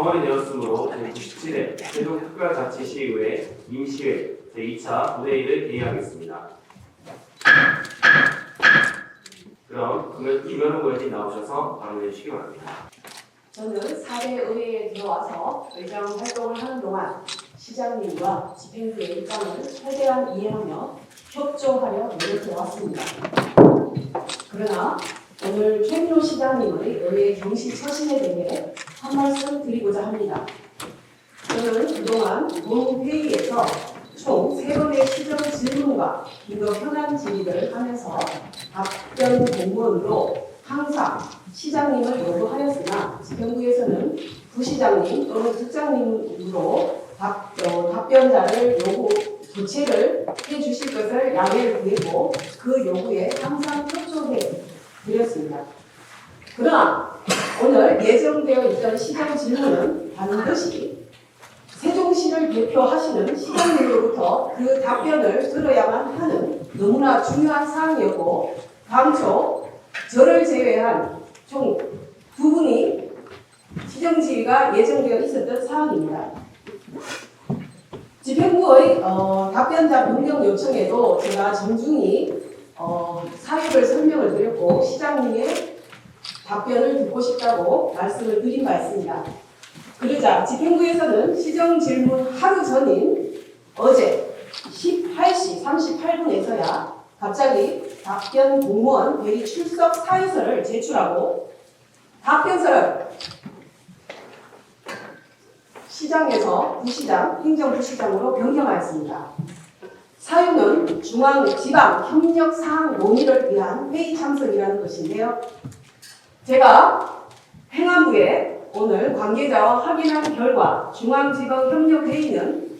정원이 되었으므로 제97회 세종특별자치시의회 임시회 제2차 본회의를 개의하겠습니다. 그럼 김현- 김현우 의원님 나오셔서 발언해 주시기 바랍니다. 저는 사대 의회에 들어와서 의장 활동을 하는 동안 시장님과 집행부의 입장을 최대한 이해하며 협조하려 노력해 왔습니다. 그러나 오늘 최민호 시장님의 의회 경시 처신에 대해 한 말씀 드리고자 합니다. 저는 그동안 본 회의에서 총세 번의 시정 질문과 긴급 현안 질의를 하면서 답변 공무원으로 항상 시장님을 요구하였으나 집행부에서는 부시장님 또는 국장님으로 답, 어, 답변자를 요구 교체를 해주실 것을 양해를 구했고 그 요구에 항상 협조해 드렸습니다. 그러나 오늘 예정되어 있던 시장 질문은 반드시 세종시를 대표하시는 시장님으로부터 그 답변을 들어야만 하는 너무나 중요한 사항이었고 당초 저를 제외한 총 두 분이 시정지가 예정되어 있었던 사항입니다. 집행부의 어, 답변자 변경 요청에도 제가 정중히 어, 사유를 설명을 드렸고 시장님의 답변을 듣고 싶다고 말씀을 드린 바 있습니다. 그러자 집행부에서는 시정 질문 하루 전인 어제 18시 38분에서야 갑자기 답변 공무원 대리 출석 사유서를 제출하고 답변서를 시장에서 부시장, 행정부시장으로 변경하였습니다. 사유는 중앙 지방 협력 사항 논의를 위한 회의 참석이라는 것인데요. 제가 행안부에 오늘 관계자와 확인한 결과 중앙지방협력회의는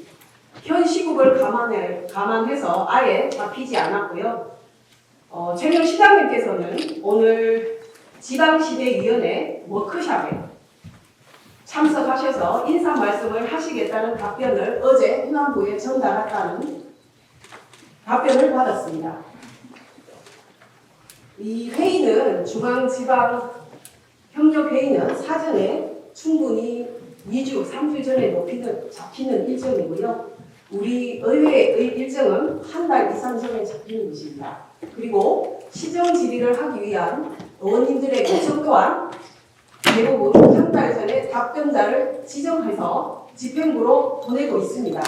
현 시국을 감안해, 감안해서 아예 잡히지 않았고요. 어, 최명 시장님께서는 오늘 지방시대위원회 워크샵에 참석하셔서 인사 말씀을 하시겠다는 답변을 어제 행안부에 전달했다는 답변을 받았습니다. 이 회의는 중앙지방 협력 회의는 사전에 충분히 2주, 3주 전에 높이는, 잡히는 일정이고요. 우리 의회의 일정은 한 달 이상 전에 잡히는 것입니다. 그리고 시정 질의를 하기 위한 의원님들의 요청 또한 대부분 한 달 전에 답변자를 지정해서 집행부로 보내고 있습니다.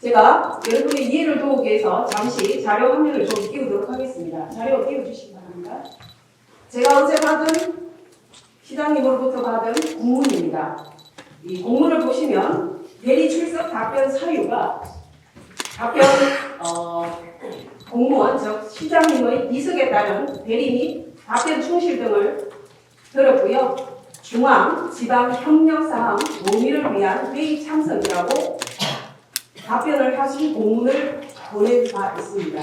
제가 여러분의 이해를 도우기 위해서 잠시 자료 화면을 좀 띄우도록 하겠습니다. 자료 띄워주시기 바랍니다. 제가 어제 받은 시장님으로부터 받은 공문입니다. 이 공문을 보시면 대리 출석 답변 사유가 답변 어, 공무원 즉 시장님의 이석에 따른 대리 및 답변 충실 등을 들었고요. 중앙 지방 협력 사항 논의를 위한 회의 참석이라고 답변을 하신 공문을 보낸 바 있습니다.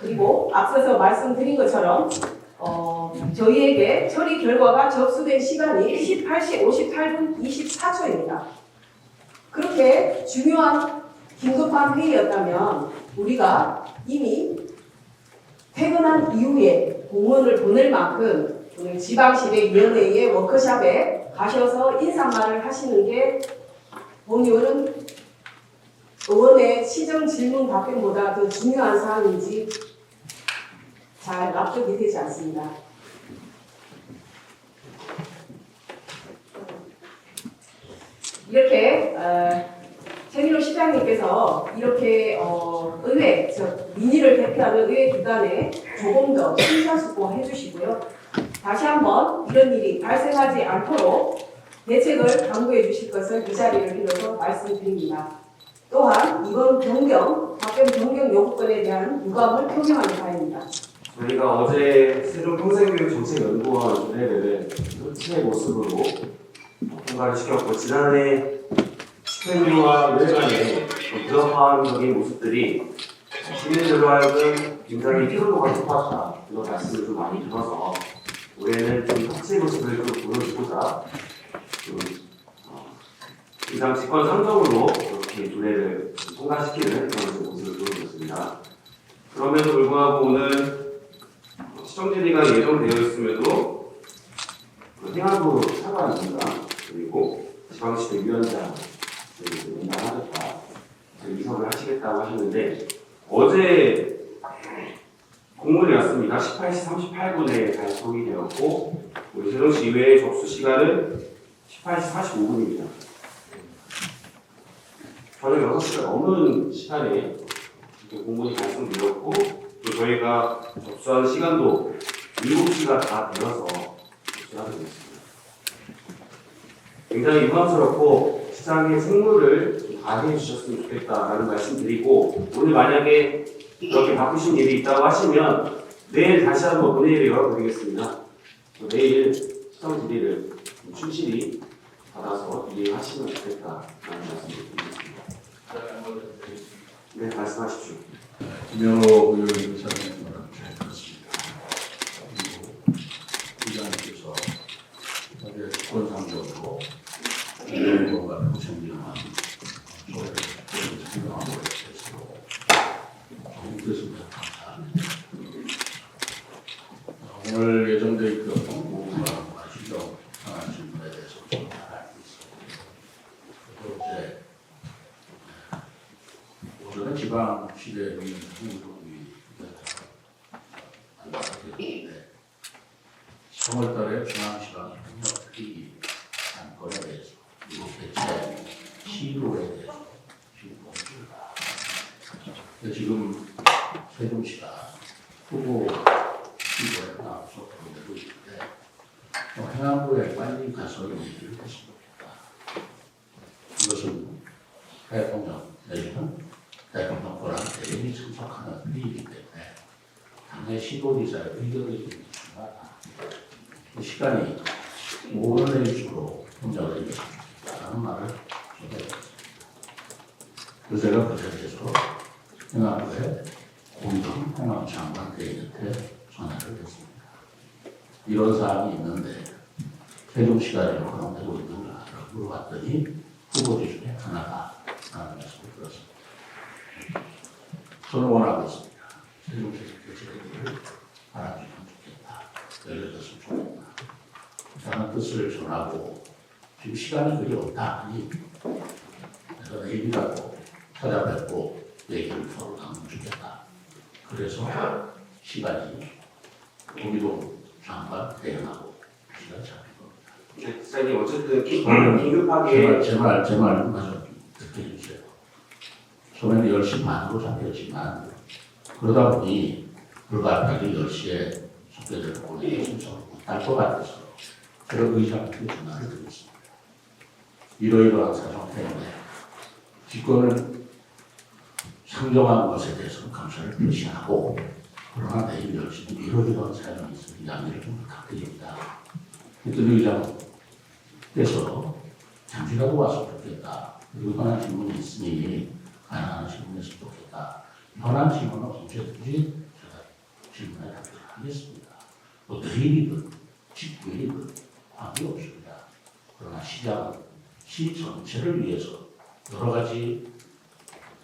그리고 앞서서 말씀드린 것처럼 어, 저희에게 처리 결과가 접수된 시간이 18시 58분 24초입니다. 그렇게 중요한 긴급한 회의였다면 우리가 이미 퇴근한 이후에 공문을 보낼 만큼 오늘 지방시대위원회의 워크샵에 가셔서 인사말을 하시는 게 본의원은 의원의 시정 질문 답변보다 더 중요한 사항인지 잘 납득이 되지 않습니다. 이렇게 어, 최민호 시장님께서 이렇게 어, 의회, 즉 민의를 대표하는 의회 기관에 조금 더 심사숙고해 주시고요. 다시 한번 이런 일이 발생하지 않도록 대책을 강구해 주실 것을 이 자리를 빌어서 말씀드립니다. 또한 이번 변경, 답변 변경 요구권에 대한 유감을 표명하는 바입니다. 저희가 어제 세종평생교육 정책연구원 회를 끝의 모습으로 통과를 시켰고 지난해 의회 간의 부정파적인 모습들이 시민들로 하여금 굉장히 피로도가 높았다 이런 말씀을 좀 많이 들어서 올해는 좀 혁신 모습을 좀 보여주고자 좀, 어, 이상 직권 상정으로 이렇게 조례를 통과시키는 그런 모습을 보여줬습니다. 그럼에도 불구하고 오늘 시정질의가 예정되어 있음에도 그 행안부 사과입니다. 그리고 지방시대 위원장 인정하겠다 이석을 하시겠다고 하셨는데 어제 공문이 왔습니다. 18시 38분에 발송이 되었고 우리 세종시 의회 접수 시간은 18시 45분입니다. 저녁 6시가 넘은 시간에 이렇게 공문이 발송되었고 또 저희가 접수한 시간도 7시가 다 되어서 접수하게 됐습니다. 굉장히 유감스럽고 시장의 생물을 좀 다해 주셨으면 좋겠다라는 말씀 드리고 오늘 만약에 그렇게 바쁘신 일이 있다고 하시면 내일 다시 한번 문의를 열어드리겠습니다. 내일 시청 질의를 좀 충실히 받아서 이해하시면 좋겠다라는 말씀 드리겠습니다. 네, 말씀하십시오. 김영호 의원님 잘 들었습니다. 그리고 기자님께서 어제 권상적으로 의원과 부총리만 저를 있어서 너무 됐습니다. 감사합니다. 오늘 예정돼 있던 공부가 시정 상한 질문에 대해서 좀 잘 알고 있습니다. 그리고 어제 오늘은 지방 시대 운동이 만들어졌는데 3월달에 중앙지방 협력회의 안건에 대해서 그리고 대체 시로에 대해서 지금 공부가 근데 지금 세종시가 후보 시도에 나와서 그러고 있는데 뭐 행안부에 빨리 가서 얘기를 했으면 좋겠다. 이것은 대통령 내지는 대통령과랑 대변이 참석하는 회의이기 때문에 당내 의견이 좀 중요하다. 그 시간이 5년의 주로 혼자를 이겼다는 말을 전해드렸습니다. 그래서 제가 그 자리에서 행안부의 공동 행안 장관 대행한테 전화를 했습니다. 이런 사항이 있는데 세종시가 이렇게 허용되고 있는가를 물어봤더니 후보지 중에 하나가 라는 말씀을 들었습니다. 저는 원하고 있습니다. 세종시 개최를 바라주면 좋겠다. 열려줬으면 좋겠다. 저는 뜻을 전하고 지금 시간이 그리 없다 하니 내가 내일이라도 찾아뵙고 얘기를 서로 나누면 좋겠다. 그래서 시간이 우리도 장관 대행하고 시간 잡힌 겁니다. 네, 기자님 어쨌든 긴급하게 제발 제발 제발 마저 듣게 해주세요. 처음에는 10시 반으로 잡혔지만 그러다 보니 불가피하게 10시에 속대를 보내기 신청을 못할 것 같아서 제가 의장한테 전화를 드렸습니다. 이러이러한 사정 때문에 기권을 상정한 것에 대해서는 감사를 표시하고 그러나 내일 10시는 이러이러한 사정이 있으니 양해를 좀 부탁드립니다. 그랬더니 의장께서 잠시라도 왔으면 좋겠다. 그리고 현안 질문이 있으니 가능한 질문했으면 좋겠다. 현안 질문은 언제든지 제가 질문에 답변하겠습니다. 뭐 내일이든 직후이든 관계없습니다. 그러나 시장은 시 전체를 위해서 여러 가지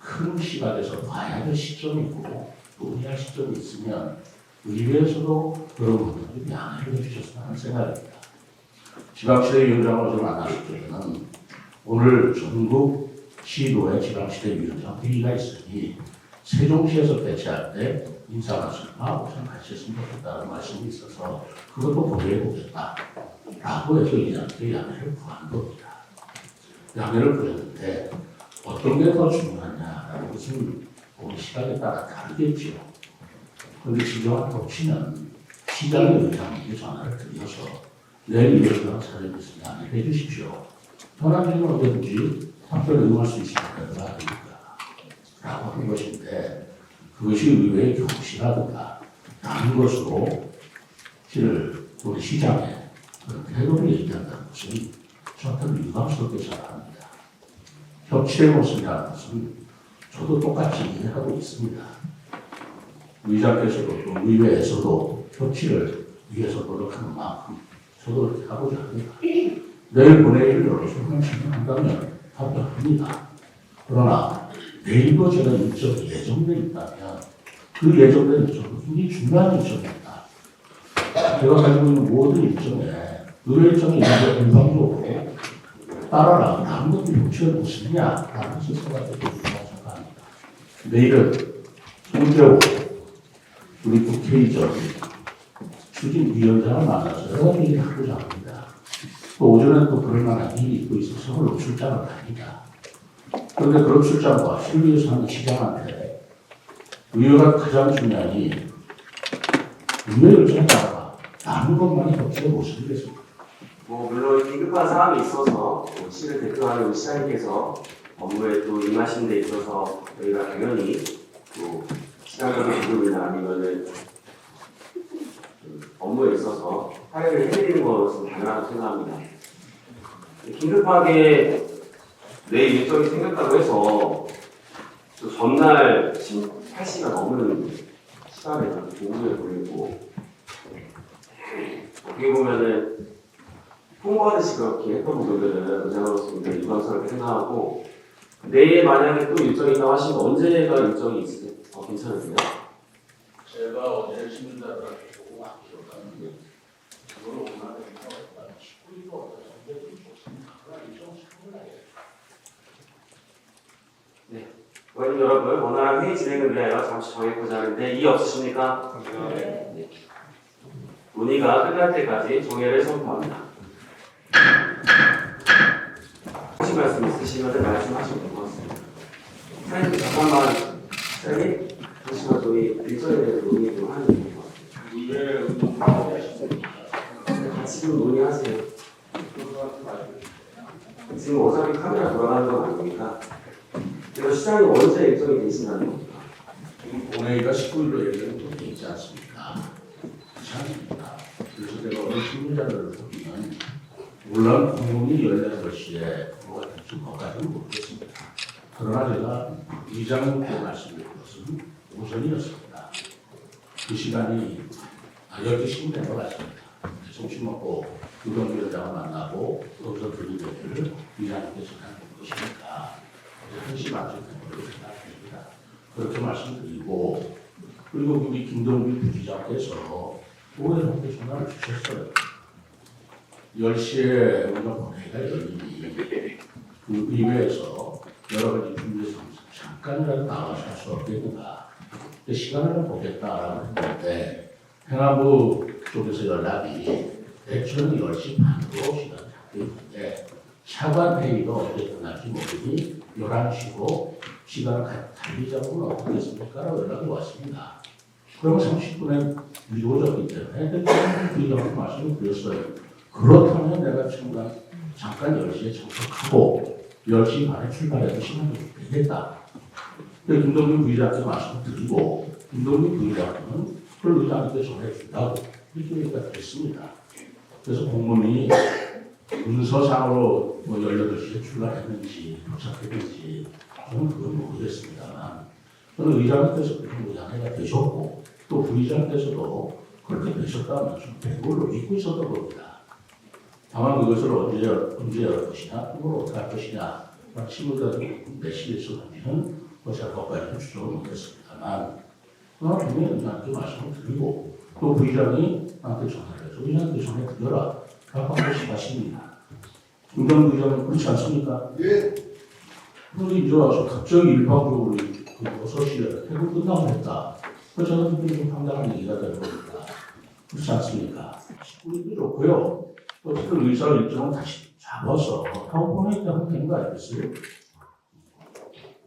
큰 시각에서 봐야 할 시점이 있고 논의할 시점이 있으면 의회에서도 부분을 양해를 해주셨으면 하는 생각입니다. 지방시대 위원장을 어제 만났을 때는 오늘 전국 시도의 지방시대 위원장 회의가 있으니 세종시에서 배치할 때 인사 말씀하고 좀 같이 했으면 좋겠다는 말씀이 있어서 그것도 고려해 보겠다. 라고 해서 이한테 양해를 구한 겁니다. 양해를 구했는데 어떤 게 더 중요하냐라는 것은 우리 시각에 따라 다르겠죠. 그런데 지정한 덮치는 시장의 의장에게 전화를 드려서 내일 이런 사례를 있으면 양해해 주십시오. 현안적인 언제든지 답변을 응할 수 있을 때가 아닙니까? 라고 하는 것인데 그것이 의회의 경시라든가 다른 것으로 실을 우리 시장에 그런 태도를 얘기한다는 것은 저한테는 유감스럽게 생각합니다. 협치의 모습이라는 것은 저도 똑같이 이해하고 있습니다. 의장께서도 또 의회에서도 협치를 위해서 노력하는 만큼 저도 그렇게 하고자 합니다. 내일 본회의를 열어서 신청한다면 답변합니다. 그러나 내일도 제가 일정이 예정돼 있다면 그 예정된 일정은 굉장히 중요한 일정입니다. 제가 가지고 있는 모든 일정에 의회 일정이 일방적으로 따라라. 아무것도 욕심을 못 쓰느냐라는 스스로가 생각합니다. 내일은 송재호 우리 국회의장 추진위원장을 만나서 여러 얘기를 하고자 합니다. 또 오전에 또 그럴 만한 일이 있고 있어서 서울로 출장을 갑니다. 그런데 그런 출장과 실리에서 하는 시장한테 의회가 가장 이 운명의 결정에 따라 아무 것만이 협조를 못 쓰겠습니다. 뭐 물론 긴급한 사항이 있어서 뭐 시를 대표하는 시장님께서 업무에 또 임하신 데 있어서 저희가 당연히 또 시장적인 부분이나 아니면은 그 업무에 있어서 할애를 해드리는 것은 당연하다고 생각합니다. 긴급하게 내 일정이 생겼다고 해서 또 전날 18시가 넘는 시간에 오후에 보내고 어떻게 보면은 홍보하듯이 그렇게 했던 부분들은 의장으로서 유감스럽게 생각하고 내일 만약에 또 일정이 있다고 하시면 언제가 일정이 있으세요? 어, 괜찮으세요? 제가 어제 시민들한테 보고 기억하는데 그걸 오늘 19일로 어떤 선배들이 좋습니다. 그러나 일정 시간을 알려요. 의원님 여러분 원활한 회의 진행을 위하여 잠시 정해보자 하는데 이의 없으십니까? 네. 논의가 끝날 때까지 정회를 선포합니다. 혹시 말씀 있으시면 말씀하시면 될 것 같습니다. 사장님 잠깐만 사장님 잠시만 저희 일정에 논의 좀 하는 것 같아요. 같이 좀 논의하세요. 지금 어차피 카메라 돌아가는 건 아니니까. 그래서 시장이 언제 일정이 되신다는? 지금 본회의가 19일로 예정이 돼 있지 않습니까? 않습니까? 그래서 제가 오늘 보면 물론 공문이 18시에 뭐가 될지 것까지는 모르겠습니다. 그러나 제가 의장님께 말씀드린 것은 오전이었습니다. 그 시간이 아, 12시면 된것 같습니다. 점심 먹고 유동위원장을 만나고 여기서 드린 얘기를 의장님께서 하는 것이니까 한시 맞을 거라고 생각합니다. 그렇게 말씀드리고 그리고 우리 김동빈 부기자께서 오늘 한테 전화를 주셨어요. 10시에 우리가 본회의가 열리니 그 의회에서 여러 가지 준비해서 잠깐이라도 나와서 할 수 없겠는가. 시간을 좀 보겠다라고 했는데 행안부 쪽에서 연락이 대충 10시 반으로 시간 잡혀 있는데 차관 회의가 어떻게 끝날지 모르니 11시로 시간을 가- 달리자고는 어떻겠습니까? 라고 연락이 왔습니다. 그러면 30분에 미뤄졌기 때문에 그이렇게 말씀을 드렸어요. 그렇다면 내가 청간 잠깐 10시에 참석하고 10시 반에 출발해서 시간이 되겠다. 근데 김동민 부의장께 말씀을 드리고 김동민 부의장은 그걸 의장한테 전해준다고 이렇게 얘기가 됐습니다. 그래서 공문이 문서상으로 뭐 18시에 출발했는지 도착했는지 저는 그건 모르겠습니다만 저는 의장께서 그렇게 의장회가 되셨고 또 부의장께서도 그렇게 되셨다면 좀 배우를 믿고 있었던 겁니다. 다만 그것을 언제, 언제 열 것이냐, 그걸 어떻게 할 것이냐, 친구들 내시에서 하면 뭐 제가 거기까지 추정을 못했습니다만 그러나 분명히 의장한테 말씀을 드리고 또 부의장이 나한테 전화를 해서 의장한테 전해 드려라 라고 한 것이 사실입니다. 김정 부의장은 그렇지 않습니까? 예, 근데 이제 와서 갑자기 일방적으로 그 6시에 퇴근 끝나고 했다. 그 저는 좀 황당한 얘기가 되는 겁니다. 그렇지 않습니까? 19일도 좋고요. 어쨌든 의사 일정은 다시 잡아서 보내기 하면 되는 거 아니겠어요?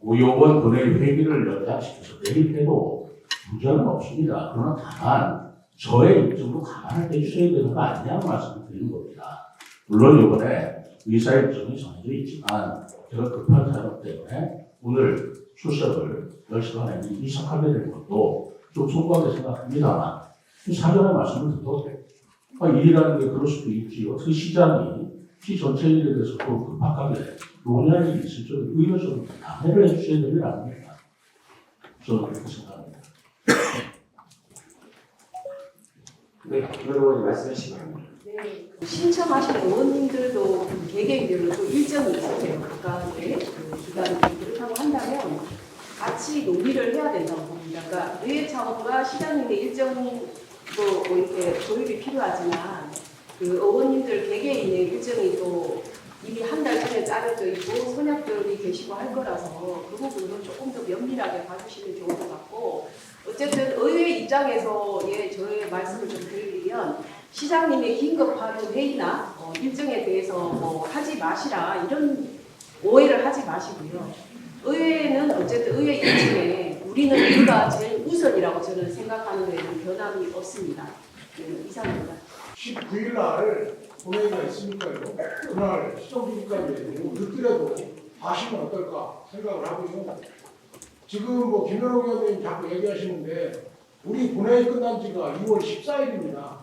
오요번 본회의 회기를 연장시켜서 내일 해도 문제는 없습니다. 그러나 다만 저의 일정도 감안을 해주셔야 되는 거 아니냐고 말씀을 드리는 겁니다. 물론 이번에 의사 일정이 정해져 있지만 제가 급한 사정 때문에 오늘 출석을 10시 반에 이삭하게 되는 것도 좀 송구하게 생각합니다만 사전에 말씀을 드려도 아, 일이라는 게 그럴 수도 있지 어떻게 시장이 시 전체 일에 대해서 또 급박하게 논의할 일이 있을 줄 의료적으로 당해를 해주셔야 되는 게 아닙니까? 저는 그렇게 생각합니다. 네, 김 의원님 바랍니다. 네, 신청하신 의원님들도 개개인별로 또 일정이 있으세요. 각각의 그 기간이 그렇다고 한다면 같이 논의를 해야 된다고 봅니다. 그러니까 뇌 차원과 시장님의 일정 도뭐 이렇게 조율이 필요하지만 그 의원님들 개개인의 일정이 또 이미 한 달 전에 짜려져 있고 선약들이 계시고 할 거라서 그 부분은 조금 더 면밀하게 봐주시면 좋을 것 같고 어쨌든 의회 입장에서 예 저의 말씀을 좀 드리면 시장님의 긴급하는 회의나 어, 일정에 대해서 뭐 하지 마시라 이런 오해를 하지 마시고요. 의회는 어쨌든 의회 일정에 우리는 이가 제일 우선이라고 저는 생각하는 데는 변함이 없습니다. 네, 이상입니다. 19일 날 본회의가 있으니까요. 그날 시정기까지 늦더라도 하시면 어떨까 생각을 하고요. 지금 뭐 김현호 의원님 자꾸 얘기하시는데 우리 본회의 끝난 지가 2월 14일입니다.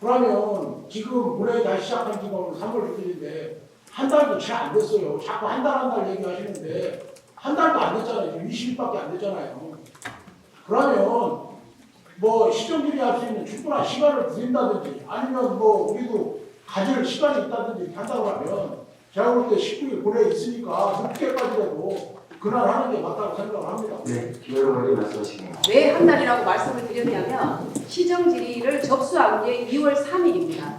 그러면 지금 본회의 다시 시작한 지가 오늘 3월 6일인데 한 달도 채 안 됐어요. 자꾸 한 달 한 달 얘기하시는데 한 달도 안 됐잖아요. 지금 20일밖에 안 됐잖아요. 그러면 뭐 시정들이 할 수 있는 충분한 시간을 드린다든지 아니면 뭐 우리도 가질 시간이 있다든지 한다고 하면 제가 볼 때 19일 본회의 있으니까 늦게까지라도 그날 하는 게 맞다고 생각을 합니다. 네, 의원님 말씀하시면. 왜한 달이라고 말씀을 드렸냐면 시정 질의를 접수한 게 2월 3일입니다.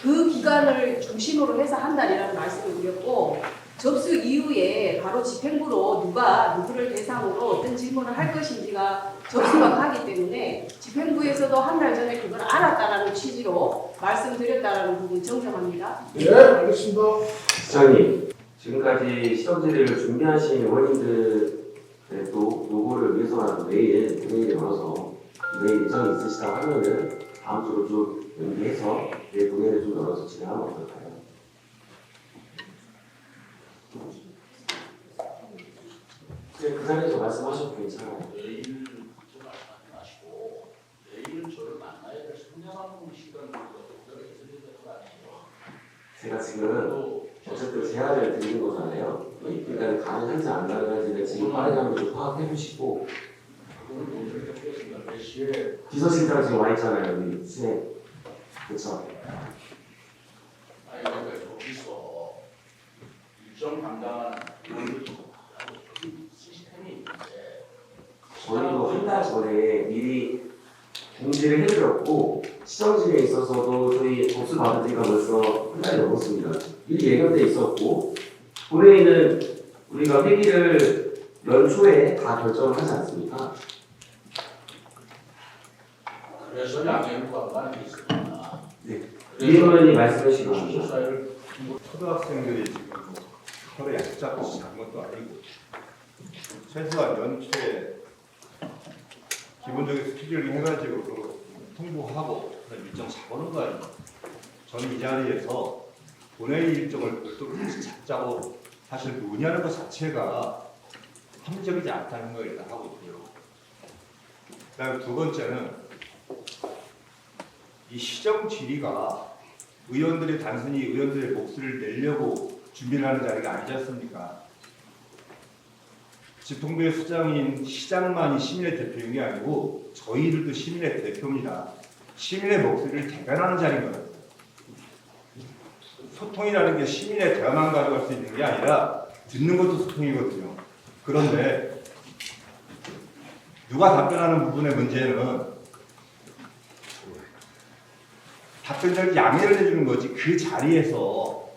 그 기간을 중심으로 해서 한 달이라는 말씀을 드렸고 접수 이후에 바로 집행부로 누가 누구를 대상으로 어떤 질문을 할 것인지가 접수가 가기 때문에 집행부에서도 한 달 전에 그걸 알았다라는 취지로 말씀드렸다라는 부분 정정합니다. 네, 알겠습니다. 시장님, 지금까지 시정지를 준비하신 의원님들의 또 요구를 위해서 내일 본회의를 열어서 내일 일정이 있으시다고 하면은 다음 주로 좀 연기해서 내일 본회의를 좀 열어서 진행하면 어떨까요? 네, 그 자리에서 말씀하셔도 괜찮아요. 내일 좀 말씀하지 마시고 내일 저를 만나야 될 선량한 시간을 특별히 해드려야 될거 아니에요. 제가 지금 또 어쨌든 제안을 드리는 거잖아요. 그러니까 가능한지 안 가능한지는 지금 빠르게 한번 좀 파악해. 몇 시에 비서실장 지금 와 있잖아요. 여기 진행. 그렇죠. 아니 그러니까 여기서 일정 담당한 의원들이 시스템이 있는데 저희도 한 달 전에 미리 공지를 해드렸고 시정진에 있어서도 저희 접수 받은 지가 벌써 한 달이 넘었습니다. 미리 예견돼 있었고 본회의는 우리가 회기를 연초에 다 결정을 하지 않습니까? 그래서 게 있습니다. 네. 이 의원님 말씀해 주시기 바랍니다. 초등학생들이 지금 뭐 서로 약잡고 한 것도 아니고 최소한 연초에 기본적인 스케줄링 해가지고 통보하고 그런 일정 잡아놓은 거 아니에요. 저는 이 자리에서 본회의 일정을 별도로 다시 잡자고 사실 논의하는 것 자체가 합리적이지 않다는 걸 일단 하고 있고요. 그다음에 두 번째는 이 시정 질의가 의원들이 단순히 의원들의 목소리를 내려고 준비를 하는 자리가 아니지 않습니까? 지통부의 수장인 시장만이 시민의 대표인 게 아니고 저희들도 시민의 대표입니다. 시민의 목소리를 대변하는 자리인 거예요. 소통이라는 게 시민의 대화만 가져갈 수 있는 게 아니라 듣는 것도 소통이거든요. 그런데 누가 답변하는 부분의 문제는 답변자를 양해를 해주는 거지 그 자리에서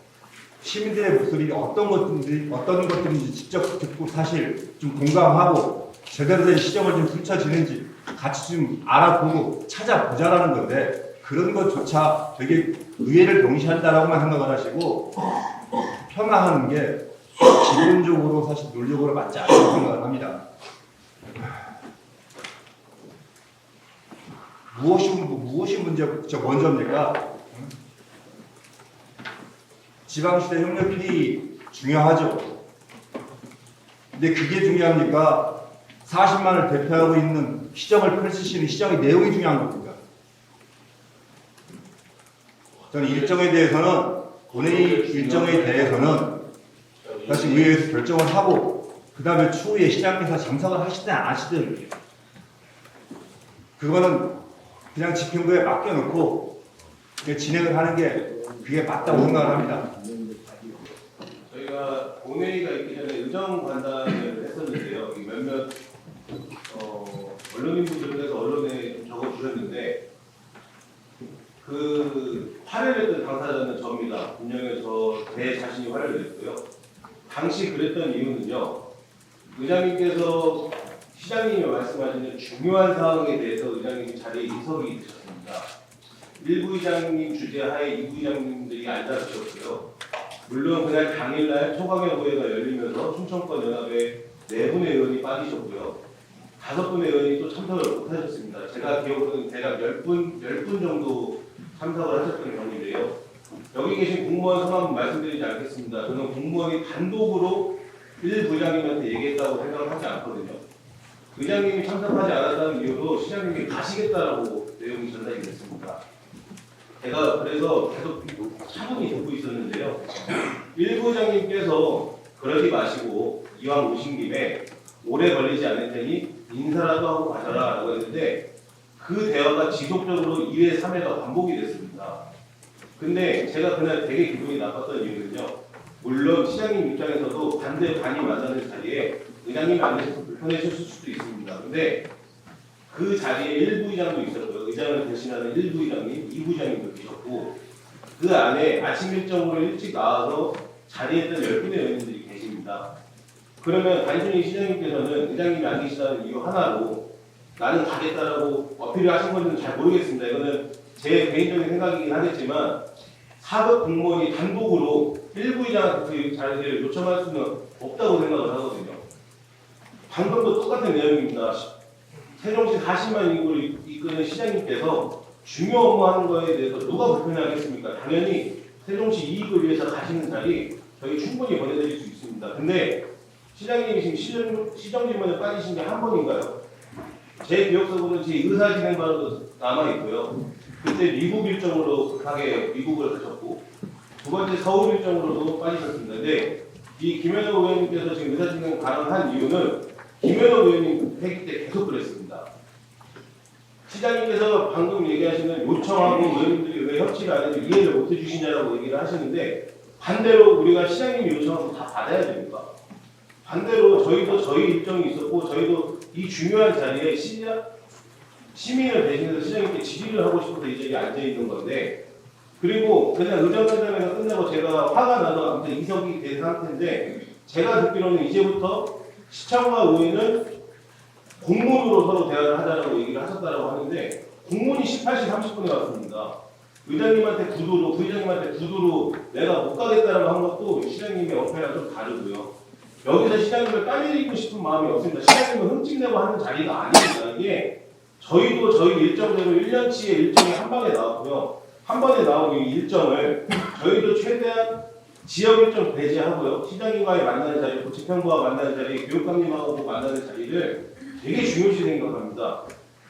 시민들의 목소리 어떤 것들인지 어떤 것들인지 직접 듣고 사실 좀 공감하고 제대로 된 시정을 좀 펼쳐지는지 같이 좀 알아보고 찾아보자라는 건데 그런 것조차 되게 의외를 동시한다라고만 생각을 하시고 폄하하는 게 기본적으로 사실 논리적으로 맞지 않다고 생각을 합니다. 무엇이 무엇이 문제 저 먼저입니까? 지방시대 협력이 중요하죠. 근데 그게 중요합니까? 40만을 대표하고 있는 시정을 펼치시는 시정의 내용이 중요한 겁니다. 저는 일정에 대해서는 본회의 일정에 대해서는 다시 의회에서 결정을 하고 그 다음에 추후에 시장에서 참석을 하시든 안 하시든 그거는 그냥 집행부에 맡겨놓고 진행을 하는 게 그게 맞다고 생각을 합니다. 저희가 본회의가 있기 전에 의정 간담회를 했었는데요. 이 몇몇 어, 언론인분들께서 언론에 적어주셨는데 그 화를 냈던 당사자는 저입니다. 분명히 저제 거고요. 당시 그랬던 이유는요. 의장님께서 시장님이 말씀하시는 중요한 사항에 대해서 의장님이 자리에 인석이 되셨습니다. 일부 의장님 주재하에 이부 의장님들이 앉아주셨고요. 물론 그날 당일날 초강의 의회가 열리면서 충청권 연합에 네 분의 의원이 빠지셨고요. 다섯 분의 의원이 또 참석을 못하셨습니다. 제가 기억으로는 대략 열 분, 열분 정도 참석을 하셨던 경우인데요. 여기 계신 공무원 성함 말씀드리지 않겠습니다. 저는 공무원이 단독으로 일 부장님한테 얘기했다고 생각을 하지 않거든요. 의장님이 참석하지 않았다는 이유로 시장님이 가시겠다라고 내용이 전달이 됐습니다. 제가 그래서 계속 차분히 듣고 있었는데요. 일 부장님께서 그러지 마시고 이왕 오신 김에 오래 걸리지 않을 테니 인사라도 하고 가셔라 라고 했는데 그 대화가 지속적으로 2회, 3회가 반복이 됐습니다. 근데 제가 그날 되게 기분이 나빴던 이유는요. 물론 시장님 입장에서도 반대 반이 만나는 자리에 의장님이 안 계셔서 불편해졌을 수도 있습니다. 근데 그 자리에 일부 의장도 있었고요. 의장을 대신하는 일부 의장님, 이부 의장님도 계셨고 그 안에 아침 일정으로 일찍 나와서 자리했던 열 분의 의원님들이 계십니다. 그러면 단순히 시장님께서는 의장님이 안 계시다는 이유 하나로 나는 가겠다라고 어필을 하신 건지는 잘 모르겠습니다. 이거는 제 개인적인 생각이긴 하겠지만 사급 공무원이 단독으로 일부 의장한테 그 자리를 요청할 수는 없다고 생각을 하거든요. 방금도 똑같은 내용입니다. 세종시 40만 인구를 이끄는 시장님께서 중요 업무하는 거에 대해서 누가 불편해하겠습니까? 당연히 세종시 이익을 위해서 가시는 자리 저희 충분히 보내드릴 수 있습니다. 근데 시장님이 지금 시정, 시정진문에 빠지신 게 한 번인가요? 제 기억속으로는 제 의사 진행반으로 남아있고요. 그때 미국 일정으로 급하게 미국을 가셨고 두 번째 서울 일정으로도 빠지셨습니다. 근데 이 김현호 의원님께서 지금 의사 진행 가능한 이유는 김현호 의원님 회기 때 계속 그랬습니다. 시장님께서 방금 얘기하시는 요청하고 의원님들이 왜 협치를 안 해도 이해를 못 해주시냐라고 얘기를 하시는데 반대로 우리가 시장님이 요청하고 다 받아야 됩니까? 반대로 저희도 저희 일정이 있었고 저희도 이 중요한 자리에 시장, 시민을 대신해서 시장님께 질의를 하고 싶어서 이 자리에 앉아 있는 건데 그리고 그냥 의정회담회가 끝나고 제가 화가 나서 아무튼 이석이 된 상태인데 제가 듣기로는 이제부터 시청과 의회는 공문으로 서로 대화를 하자라고 얘기를 하셨다라고 하는데 공문이 18시 30분에 왔습니다. 의장님한테 구두로 부의장님한테 구두로 내가 못 가겠다라고 한 것도 시장님의 어폐랑 좀 다르고요. 여기서 시장님을 까내리고 싶은 마음이 없습니다. 시장님을 흠집내고 하는 자리가 아닙니다. 이게 저희도 저희 일정대로 1년치의 일정이 한 방에 나왔고요. 한 번에 나온 이 일정을 저희도 최대한 지역 일정 배제하고요. 시장님과의 만나는 자리, 고치평부와 만나는 자리, 교육감님하고 만나는 자리를 되게 중요시 생각합니다.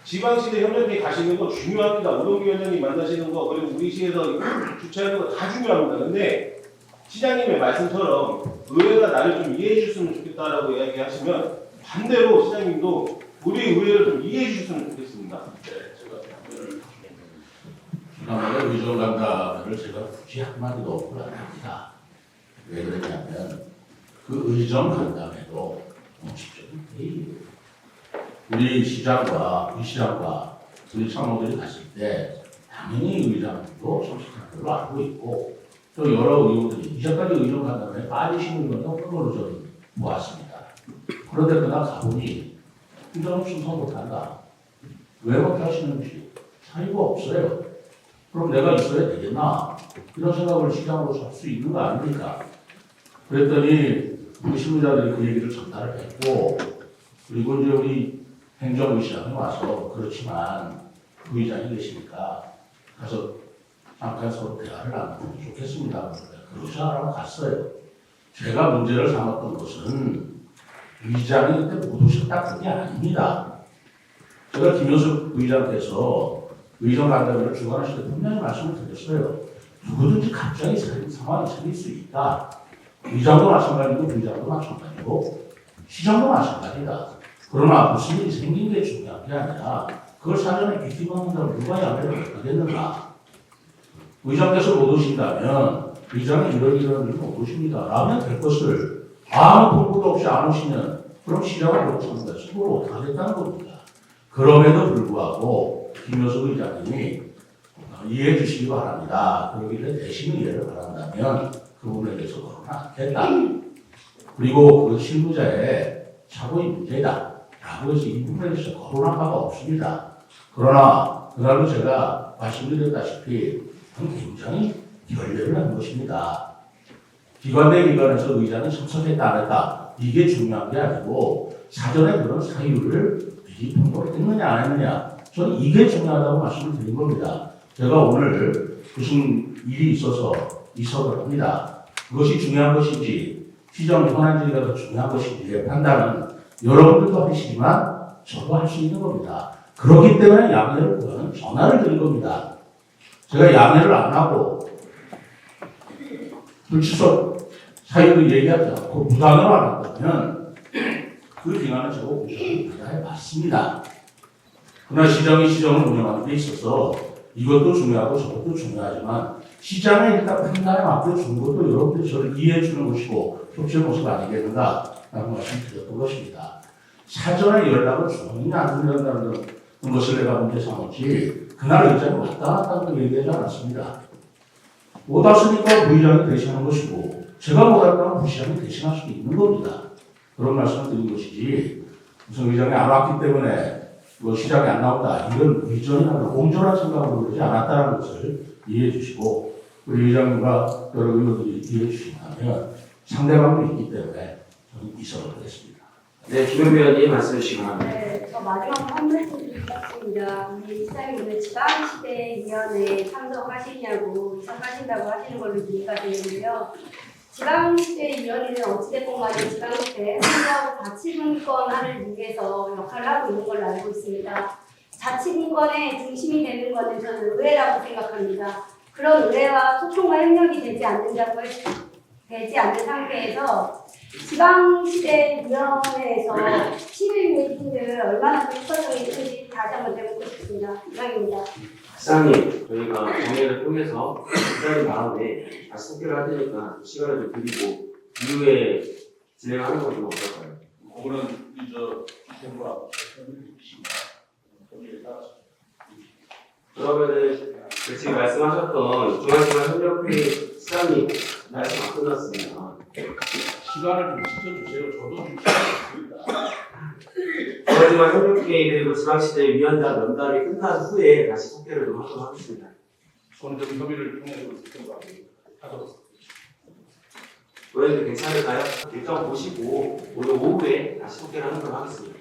지방시대 협력회 가시는 거 중요합니다. 오동기 위원장님 만나시는 거 그리고 우리 시에서 주최하는 거 다 중요합니다. 근데 시장님의 말씀처럼 의회가 나를 좀 이해해 줬으면 좋겠다라고 이야기하시면 반대로 시장님도 우리 의회를 좀 이해해 주셨으면 좋겠습니다. 지난번에 의정 간담회를 제가 굳이 한마디도 없고 안 합니다. 왜 그러냐면 그 의정 간담회도 공식적인 회의예요. 우리 시장과 부시장과 우리 참모들이 갔을 때 당연히 의장도 솔직한 걸로 알고 있고 또 여러 의원들이 이제까지 의정 간담회에 빠지시는 건 없는 걸로 저는 보았습니다. 그런데 그날 가보니 의정 순서 못한다. 왜 못하시는지 사유가 없어요. 그럼 내가 있어야 되겠나? 이런 생각을 시장으로서 할 수 있는 거 아닙니까? 그랬더니 우리 신문자들이 그 얘기를 전달을 했고 그리고 이제 우리 행정부 시장에 와서 그렇지만 부의장이 계시니까 가서 잠깐 서로 대화를 나누면 좋겠습니다. 그러지 않으라고 갔어요. 제가 문제를 삼았던 것은 의장이 그때 못 오셨다 그게 아닙니다. 제가 김효수 부의장께서 의정 간담회를 주관하실 때 분명히 말씀을 드렸어요. 누구든지 갑자기 생- 상황이 생길 수 있다. 의장도 마찬가지고 부의장도 마찬가지고 시장도 마찬가지다. 그러나 무슨 일이 생긴 게 중요한 게 아니라 그걸 사전에 먹는다고 누가 양해를 하겠는가. 의장께서 못 오신다면 의장이 이런 이런 일을 못 오십니다. 라면 될 것을 아무 통보도 없이 안 오시면 그럼 시장을 못 찾는 것이 뭘 어떡하겠다는 겁니다. 그럼에도 불구하고 김효수 의장님이 어, 이해해 주시기 바랍니다. 그러기를 대신 이해를 바란다면 그그 부분에 대해서 거론을 않겠다. 그리고 그 실무자의 착오의 문제다. 라고 해서 이 부분에 대해서 거론한 바가 없습니다. 그러나 그날도 제가 말씀드렸다시피 굉장히 결례를 한 것입니다. 기관 대 기관에서 의장이 참석했다 안 했다 이게 중요한 게 아니고 사전에 그런 사유를 미리 통보를 했느냐 안 했느냐 저는 이게 중요하다고 말씀을 드린 겁니다. 제가 오늘 무슨 일이 있어서 이석을 합니다. 그것이 중요한 것인지 시정 현안지가 더 중요한 것인지의 판단은 여러분들도 하시지만 저도 할 수 있는 겁니다. 그렇기 때문에 양해를 구하는 전화를 드린 겁니다. 제가 양해를 안 하고 불치소 사유도 얘기하지 않고 부당으로 안 한다면 그 비난은 제가 우선히 받아야 맞습니다. 그러나 시장이 시정을 운영하는 데 있어서 이것도 중요하고 저것도 중요하지만 시장에 일단 판단에 맡겨주는 것도 여러분들이 저를 이해해 주는 것이고 협치의 모습 아니겠는가 라고 말씀 드렸던 것입니다. 사전에 연락을 주느냐 안 주느냐는 것을 내가 문제 삼았지 그날 의장이 왔다 갔다 하는 얘기하지 않았습니다. 못 왔으니까 부의장이 대신한 것이고 제가 못 왔다면 부시장이 대신할 수도 있는 겁니다. 그런 말씀을 드린 것이지 무슨 의장이 안 왔기 때문에 뭐 시장이 안 나온다 이런 의전이나 공존한 생각으로 그러지 않았다는 것을 이해해 주시고 우리 의장님과 여러 의원들이 이해해 주신다면 상대방도 있기 때문에 이석을 하겠습니다. 네, 김현미 의원님 말씀해 주시기 바랍니다. 네, 저 마지막 한 말씀 드리겠습니다. 우리 시장님 오늘 지방시대위원회에 참석하시냐고 참석하신다고 하시는 걸로 이해가 되는데요. 지방시대위원회는 어찌됐건 간에 지방시대 선거하고 자치분권화를 위해서 역할을 하고 있는 걸로 알고 있습니다. 자치분권의 중심이 되는 것은 저는 의회라고 생각합니다. 그런 의회와 소통과 협력이 되지 않는다고 할 되지 않는 상태에서 지방시대위원회에서 시민 미팅을 얼마나 효과적이 있는지 다시 한번 되묻고 싶습니다. 이상입니다. 시장님, 저희가 정회를 통해서 시장님 다음에 다시 소개를 할 테니까 시간을 좀 드리고 이후에 진행하는 건 좀 어떨까요? 그거는 이저 정부가 그러면은 그 지금 말씀하셨던 중앙지방협력회 시장님 말씀 안 끝났습니다. 기간을 좀 지켜주세요. 저도 좀 지켜주겠다. 하지만 협력회에 있는 그 지방시대 위원장 면담이 끝난 후에 다시 속개를 좀 하도록 하겠습니다. 저는 좀 협의를 통해서 하도록 의원님 괜찮을까요? 일정 보시고 오늘 오후에 다시 속개를 하도록 하겠습니다.